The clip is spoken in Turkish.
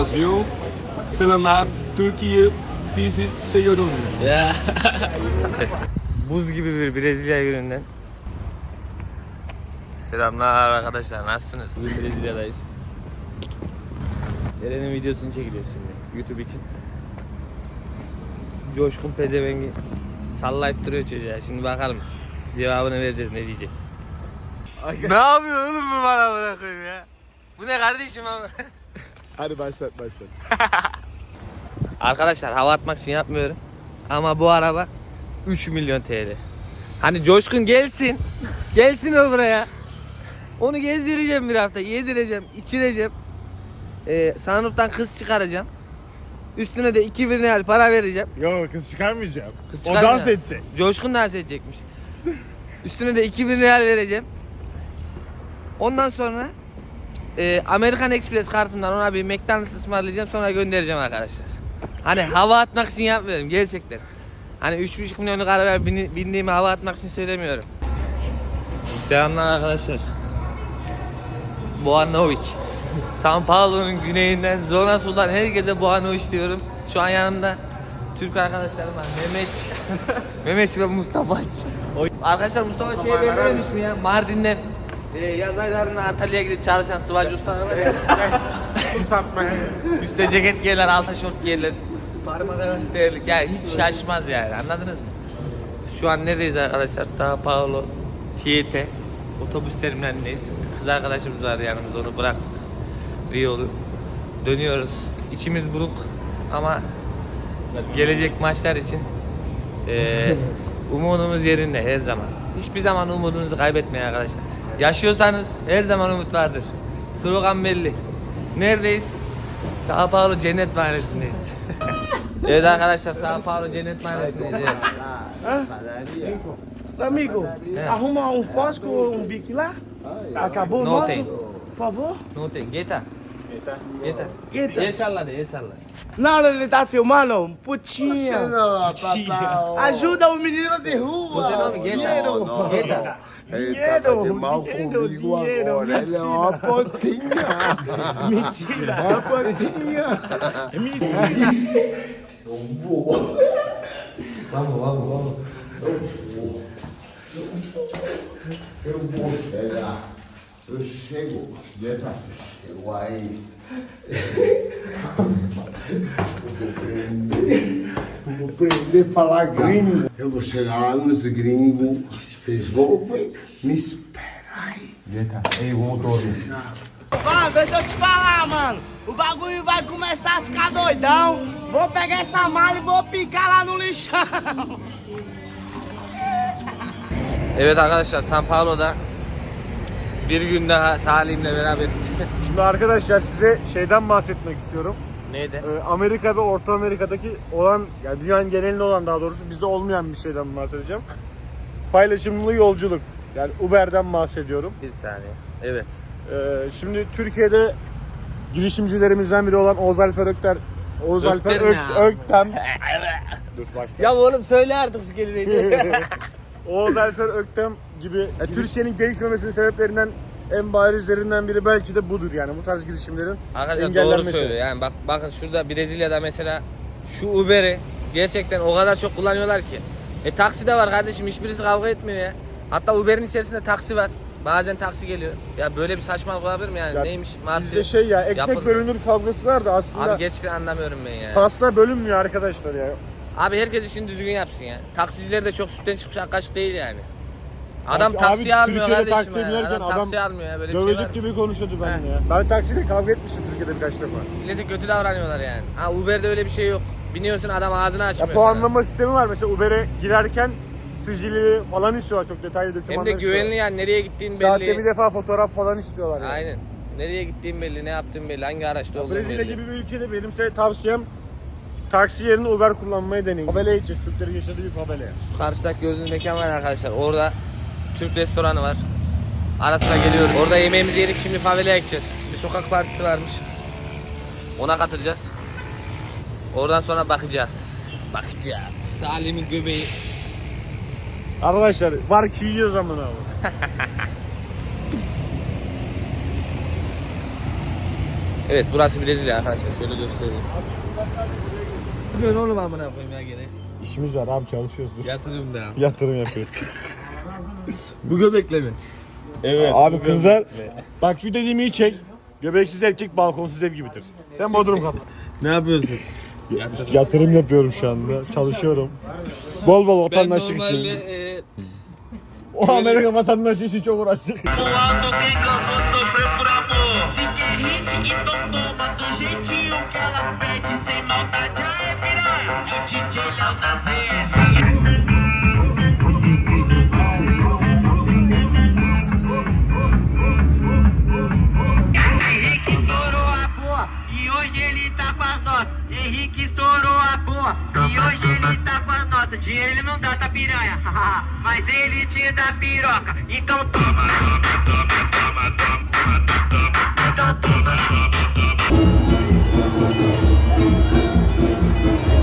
Brasil, Selenap, Türkiye, bizi seviyorum. Ya. Buz gibi bir Brezilya gününden. Selamlar arkadaşlar nasılsınız? Bugün Brezilya'dayız. Eren'in videosunu çekeceğiz şimdi YouTube için. Coşkun pezevengi sallayıp duruyor çocuğa. Şimdi bakalım cevabını vereceğiz ne diyecek. ne yapıyor oğlum bu bana bırakıyor ya? Bu ne kardeşim ama? Hadi başlat başlat. Arkadaşlar hava atmak için yapmıyorum. Ama bu araba 3 milyon TL. Hani Coşkun gelsin. Gelsin o buraya. Onu gezdireceğim bir hafta. Yedireceğim, içireceğim. Ee, sunroof'tan kız çıkaracağım. Üstüne de 2 bin real para vereceğim. Yok kız çıkarmayacağım. Kız o çıkarmayacağım. dans edecek. Coşkun dans edecekmiş. Üstüne de 2000 real vereceğim. Ondan sonra e, Amerikan Express kartımdan ona bir McDonald's ısmarlayacağım sonra göndereceğim arkadaşlar. Hani hava atmak için yapmıyorum gerçekten. Hani 3,5 milyonluk arabaya bini- bindiğimi hava atmak için söylemiyorum. Selamlar arkadaşlar. Boğanovic. San Paulo'nun güneyinden Zona Sudan herkese Boğanovic diyorum. Şu an yanımda Türk arkadaşlarım var. Mehmet. Mehmet ve Mustafa. Arkadaşlar Mustafa şeye benzememiş mi ya? Mardin'den e, yaz aylarında Antalya'ya gidip çalışan sıvacı ustalar var ya. Satma. Üstte ceket giyerler, alta şort giyerler. Parmak arası değerlik. Yani hiç şaşmaz yani anladınız mı? Şu an neredeyiz arkadaşlar? Sao Paulo, Tietê. Otobüs terminalindeyiz. Kız arkadaşımız var yanımızda onu bıraktık. Rio'lu. Dönüyoruz. İçimiz buruk ama gelecek maçlar için eee umudumuz yerinde her zaman. Hiçbir zaman umudunuzu kaybetmeyin arkadaşlar. Yaşıyorsanız her zaman umut vardır. Slogan belli. Neredeyiz? Sao Paulo Cennet Mahallesi'ndeyiz. evet arkadaşlar Sao Paulo Cennet Mahallesi'ndeyiz. Evet. Amigo, arruma um fósforo ou um bique lá? Acabou o Não nosso? tem. Por favor. No te, Geta. Geta. Geta. El salla, el salla. Não, ele tá filmando? Putinha. Papá. Ajuda o menino de rua. Você nome Geta? Dinheiro. Ele Dinheiro, tava de mal dinheiro, comigo dinheiro, agora. Ele é uma pontinha. Mentira. É uma pontinha. Mentira. Eu vou chegar. Eu chego. Dentro chego aí. Vou prender. Vou prender falar gringo. Eu vou chegar lá nos gringos. Vocês vão ver. Me espera aí. Mano, deixa eu te falar, mano. O bagulho vai começar a ficar doidão. Vou pegar essa mala e vou picar lá no lixão. Evet arkadaşlar San Paulo'da bir gün daha Salim'le beraberiz. Şimdi arkadaşlar size şeyden bahsetmek istiyorum. Neydi? Ee, Amerika ve Orta Amerika'daki olan, yani dünyanın genelinde olan daha doğrusu bizde olmayan bir şeyden bahsedeceğim. Paylaşımlı yolculuk. Yani Uber'den bahsediyorum. Bir saniye. Evet. Ee, şimdi Türkiye'de girişimcilerimizden biri olan Oğuz Alper Ökter Oğuz Alper Ök, ya? Öktem Dur başla. Ya oğlum söyle artık şu kelimeyi. Oğuz Alper Öktem gibi yani Türkiye'nin gelişmemesinin sebeplerinden en barizlerinden biri belki de budur yani bu tarz girişimlerin Arkadaşlar doğru söylüyor. Yani bak bakın şurada Brezilya'da mesela şu Uber'i gerçekten o kadar çok kullanıyorlar ki. E taksi de var kardeşim hiçbirisi kavga etmiyor ya. Hatta Uber'in içerisinde taksi var. Bazen taksi geliyor. Ya böyle bir saçmalık olabilir mi yani? Ya Neymiş? Bizde şey ya ekmek Yapın. bölünür kavgası var da aslında Abi gerçekten anlamıyorum ben ya. pasta bölünmüyor arkadaşlar ya. Abi herkes işini düzgün yapsın ya. Taksiciler de çok sütten çıkmış kaşık değil yani. Adam taksiye abi, almıyor Türkiye'de kardeşim taksiye ya. binerken Adam, adam taksiye almıyor ya böyle bir şey var. Dövecek gibi konuşuyordu ben ya. Ben taksiyle kavga etmiştim Türkiye'de birkaç defa. Millete kötü davranıyorlar yani. Ha Uber'de öyle bir şey yok. Biniyorsun adam ağzını açmıyor. Ya puanlama sistemi var mesela Uber'e girerken sicili falan istiyorlar çok detaylı Hem dokümanlar de güvenli yani nereye gittiğin belli. Saatte bir defa fotoğraf falan istiyorlar yani. Aynen. Nereye gittiğin belli, ne yaptığın belli, hangi araçta olduğun Brezilya belli. gibi bir ülkede benim size tavsiyem taksi yerine Uber kullanmayı deneyin. Favela'ya gideceğiz. Türklerin yaşadığı bir favela'ya. Şu karşıdaki gördüğünüz mekan var arkadaşlar. Orada Türk restoranı var. Ara sıra geliyoruz. Orada yemeğimizi yedik şimdi favelaya gideceğiz. Bir sokak partisi varmış. Ona katılacağız. Oradan sonra bakacağız. Bakacağız. Salim'in göbeği. Arkadaşlar var ki yiyor zaman abi. Evet burası Brezilya arkadaşlar şöyle göstereyim. Böyle oğlum amına koyayım ya gene. İşimiz var abi çalışıyoruz dur. Yatırım da. Yatırım yapıyoruz. Bu göbekle mi? Evet. abi kızlar bak şu dediğimi iyi çek. Göbeksiz erkek balkonsuz ev gibidir. Sen Bodrum kapısın. Ne yapıyorsun? Yatırım yapıyorum şu anda. Çalışıyorum. Bol bol Ben vatandaşlık normalde için. e, O Amerika vatandaşı için çok uğraştık. Do jeitinho que elas pedem sem maldade. Aê, piranha, e o DJ Léo da E hoje ele tá com a nota. de ele não dá, tá piranha. Mas ele te dá piroca. Então toma, toma, toma, toma, toma, toma, toma. Então toma.